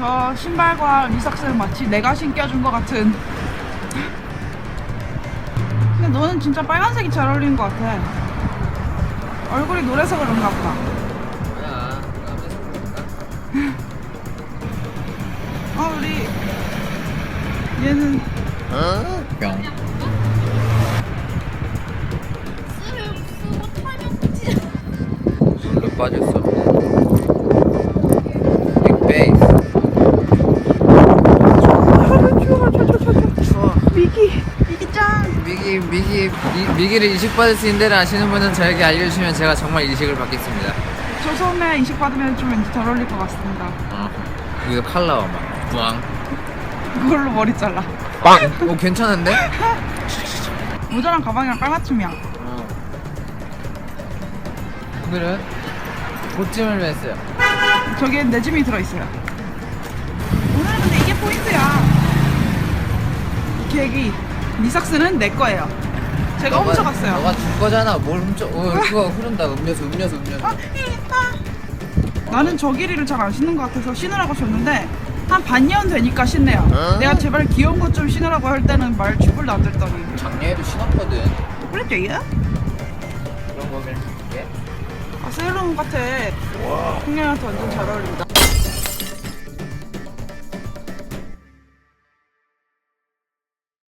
저 신발과 리삭스는 마치 내가 신겨준 것 같은. 근데 너는 진짜 빨간색이 잘 어울리는 것 같아. 얼굴이 노래서 그런가 보다. 뭐야? 어, 우리 얘는 뿅. 술로 빠졌어. 미기 미기 미, 미기를 이식 받을 수 있는 데를 아시는 분은 저에게 알려주시면 제가 정말 이식을 받겠습니다. 저 소매 이식 받으면 좀 왠지 잘 어울릴 것 같습니다. 어. 여기서 칼 나와 막. 부앙. 그걸로 머리 잘라. 빵. 오 괜찮은데? 모자랑 가방이랑 깔맞춤이야. 어. 오늘은 보찜을 맸어요. 저기에 내 짐이 들어있어요. 오늘은 근데 이게 포인트야. 계획 이 니삭스는 내 거예요. 제가 너가- 훔쳐갔어요. 너가 준 거잖아. 뭘 훔쳐? 어, 그거 흐른다. 음료수, 음료수, 음료수. 아, 이, 아. 나는 저 길이를 잘 안 신는 것 같아서 신으라고 줬는데 한 반년 되니까 신네요. 내가 제발 귀여운 것 좀 신으라고 할 때는 말 죽을도 안 듣더니 작년에도 신었거든. 그랬죠? 그런 거면 이게 아 세일러문 같아. 풍년한테 완전 잘 어울린다.